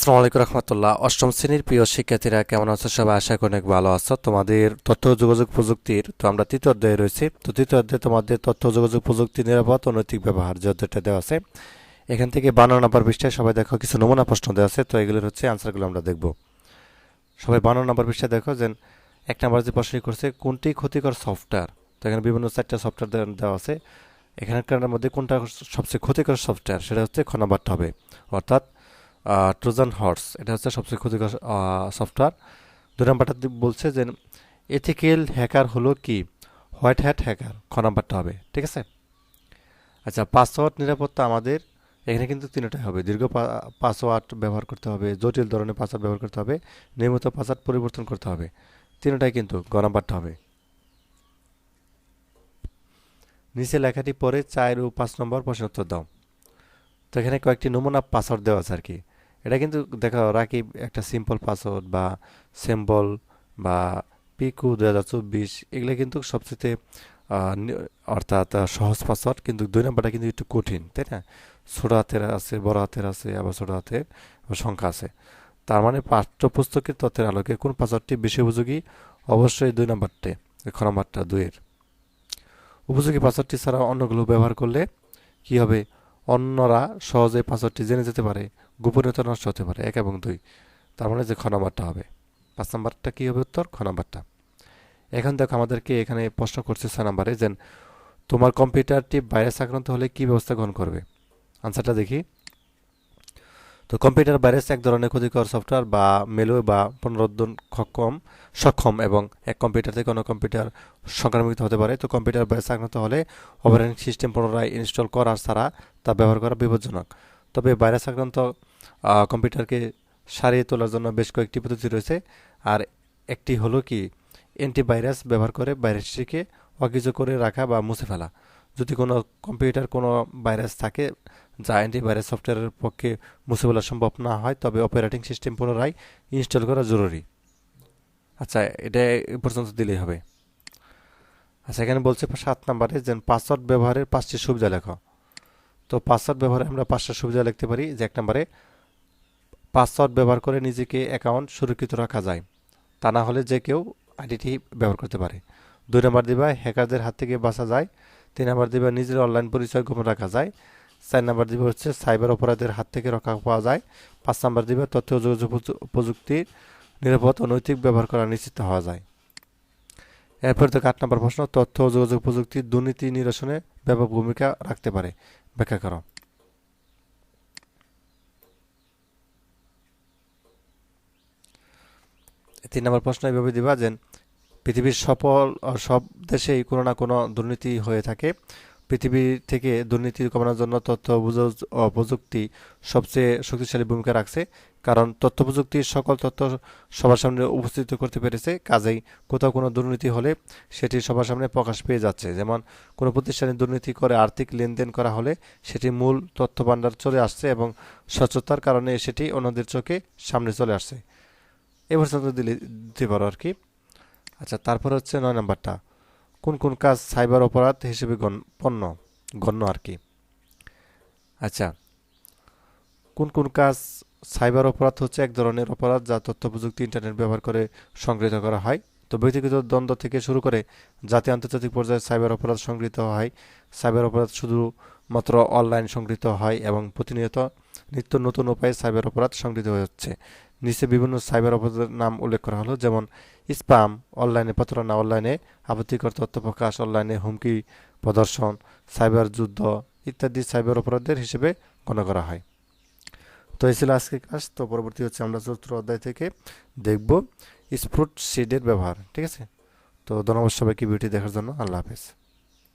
আসসালামু রহমতুল্লাহ। অষ্টম শ্রেণির প্রিয় শিক্ষার্থীরা কেমন আছো? সবাই আশা করি অনেক ভালো আছো। তোমাদের তথ্য যোগাযোগ প্রযুক্তির, তো আমরা তৃতীয় অধ্যায়ে রয়েছি। তো তৃতীয় অধ্যায়ে তোমাদের তথ্য যোগাযোগ প্রযুক্তি নিরাপদ ও নৈতিক ব্যবহার, যে অধ্যায়টা দেওয়া আছে। এখান থেকে বানানো নাম্বার পৃষ্ঠায় সবাই দেখো, কিছু নমুনা প্রশ্ন দেওয়া আছে। তো এগুলোর হচ্ছে আনসারগুলো আমরা দেখব। সবাই বানানো নাম্বার পৃষ্ঠায় দেখো যে এক নাম্বার যে প্রশ্নটি করছে, কোনটি ক্ষতিকর সফটওয়্যার? তো এখানে বিভিন্ন চারটা সফটওয়্যার দেওয়া আছে। এখানকার মধ্যে কোনটা সবচেয়ে ক্ষতিকর সফটওয়্যার, সেটা হচ্ছে খ হবে। অর্থাৎ ট্রোজান হর্স এটা হচ্ছে সবচেয়ে ক্ষতিকর সফটওয়্যার দুই নম্বরটা বলছে যে এথিক্যাল হ্যাকার হলো কি? হোয়াইট হ্যাট হ্যাকার খ নাম্বারটা হবে, ঠিক আছে? আচ্ছা পাসওয়ার্ড নিরাপত্তা আমাদের, এখানে কিন্তু তিনটাই হবে। দীর্ঘ পাসওয়ার্ড ব্যবহার করতে হবে, জটিল ধরনের পাসওয়ার্ড ব্যবহার করতে হবে, নিয়মিত পাসওয়ার্ড পরিবর্তন করতে হবে। তিনটাই কিন্তু গ নাম্বারটা হবে। নিচে লেখাটি পরে চার ও পাঁচ নম্বর প্রশ্ন উত্তর দাও। তো এখানে কয়েকটি নমুনা পাসওয়ার্ড দেওয়া আছে আর কি। এটা কিন্তু দেখো রাকিব একটা সিম্পল পাসওয়ার্ড বা সিম্বল বা পিকু দু হাজার চব্বিশ, এগুলো কিন্তু সবচেয়ে অর্থাৎ সহজ পাসওয়ার্ড কিন্তু দুই নম্বরটা কিন্তু একটু কঠিন, তাই না? ছোটো হাতের আছে, বড় হাতের আছে, আবার ছোটো হাতের সংখ্যা আছে। তার মানে পাঠ্যপুস্তকের তথ্যের আলোকে কোন পাসওয়ার্ডটি বেশি উপযোগী? অবশ্যই দুই নম্বরটি খ নম্বরটা দুইয়ের। উপযোগী পাসওয়ার্ডটি ছাড়া অন্যগুলো ব্যবহার করলে কি হবে? অন্যরা সহজে পাসওয়ার্ডটি জেনে যেতে পারে। গোপনীয়তা নষ্ট হতে পারে, এক এবং দুই। তার মানে যে খ হবে। পাঁচ নাম্বারটা কী হবে উত্তর? খ নাম্বারটা। এখন দেখো আমাদেরকে এখানে প্রশ্ন করছে ছয় নাম্বারে যে, তোমার কম্পিউটারটি ভাইরাস আক্রান্ত হলে কি ব্যবস্থা গ্রহণ করবে? আনসারটা দেখি। তো কম্পিউটার ভাইরাস এক ধরনের ক্ষতিকর সফটওয়্যার বা মেলো বা পুনরুদ্ধন সক্ষম সক্ষম এবং এক কম্পিউটার থেকে অন্য কম্পিউটার সংক্রামিত হতে পারে। তো কম্পিউটার ভাইরাস আক্রান্ত হলে অপারেটিং সিস্টেম পুনরায় ইনস্টল করার ছাড়া তা ব্যবহার করা বিপজ্জনক। তবে ভাইরাস আক্রান্ত কম্পিউটারকে সারিয়ে তোলার জন্য বেশ কয়েকটি পদ্ধতি রয়েছে। আর একটি হলো কি অ্যান্টিভাইরাস ব্যবহার করে ভাইরাসটিকে অকিজু করে রাখা বা মুছে ফেলা। যদি কোনো কম্পিউটার কোনো ভাইরাস থাকে, যা অ্যান্টিভাইরাস সফটওয়্যারের পক্ষে মুছে ফেলা সম্ভব না হয়, তবে অপারেটিং সিস্টেম পুনরায় ইনস্টল করা জরুরি। আচ্ছা এটা পর্যন্ত দিলেই হবে। আচ্ছা এখানে বলছে সাত নম্বরে যে পাসওয়ার্ড ব্যবহারের পাঁচটি সুবিধা লেখা। তো পাসওয়ার্ড ব্যবহারে আমরা পাঁচটা সুবিধা লিখতে পারি। যে এক নম্বরে পাসওয়ার্ড ব্যবহার করে নিজেকে অ্যাকাউন্ট সুরক্ষিত রাখা যায়। তা না হলে যে কেউ আইডিটি ব্যবহার করতে পারে। দুই নম্বর দিবা, হ্যাকারদের হাত থেকে বাঁচা যায়। তিন নম্বর দিবা, নিজের অনলাইন পরিচয় গোপন রাখা যায়। চার নম্বর দিবা হচ্ছে, সাইবার অপরাধের হাত থেকে রক্ষা পাওয়া যায়। পাঁচ নম্বর দিবা, তথ্য যোগাযোগ প্রযুক্তির নিরাপদ ও নৈতিক ব্যবহার করা নিশ্চিত হওয়া যায়। এরপর থেকে আট নম্বর প্রশ্ন, তথ্য ও যোগাযোগ প্রযুক্তি দুর্নীতি নিরসনে ব্যাপক ভূমিকা রাখতে পারে। ব্যাখ্যা করো। তিন নম্বর প্রশ্ন এইভাবে দিবা যে পৃথিবীর সফল সব দেশেই কোনো না কোনো দুর্নীতি হয়ে থাকে। পৃথিবী থেকে দুর্নীতি কমানোর জন্য তথ্য প্রযুক্তি সবচেয়ে শক্তিশালী ভূমিকা রাখছে। কারণ তথ্য প্রযুক্তির সকল তথ্য সবার সামনে উপস্থিত করতে পেরেছে। কাজেই কোথাও কোনো দুর্নীতি হলে সেটি সবার সামনে প্রকাশ পেয়ে যাচ্ছে। যেমন কোনো প্রতিষ্ঠানে দুর্নীতি করে আর্থিক লেনদেন করা হলে সেটি মূল তথ্য ভাণ্ডার চলে আসছে এবং স্বচ্ছতার কারণে সেটি অন্যদের চোখে সামনে চলে আসছে। এ পর্যন্ত দিলে দিতে পারো আর কি আচ্ছা তারপর হচ্ছে নয় নাম্বারটা। কোন কোন কাজ সাইবার অপরাধ হিসেবে পণ্য, গণ্য আর কি আচ্ছা কোন কোন কাজ সাইবার অপরাধ হচ্ছে এক ধরনের অপরাধ যা তথ্য প্রযুক্তি ইন্টারনেট ব্যবহার করে সংগৃহীত করা হয়। তো ব্যক্তিগত দ্বন্দ্ব থেকে শুরু করে জাতীয় আন্তর্জাতিক পর্যায়ে সাইবার অপরাধ সংগৃহীত হয়। সাইবার অপরাধ শুধুমাত্র অনলাইন সংগৃহীত হয় এবং প্রতিনিয়ত নিত্য নতুন উপায়ে সাইবার অপরাধ সংগৃহীত হচ্ছে। নিচে বিভিন্ন সাইবার অপরাধের নাম উল্লেখ করা হলো, যেমন স্পাম অনলাইনে প্রতারণা, অনলাইনে আপত্তিকর তথ্য প্রকাশ, অনলাইনে হুমকি প্রদর্শন, সাইবার যুদ্ধ ইত্যাদি সাইবার অপরাধের হিসেবে গণ্য করা হয়। তো এই ছিল আজকে কাজ তো পরবর্তী হচ্ছে আমরা চতুর্থ অধ্যায় থেকে দেখব স্প্রুট সিডের ব্যবহার, ঠিক আছে? তো ধন্যবাদ সবাইকে ভিডিওটি দেখার জন্য, আল্লাহ হাফেজ।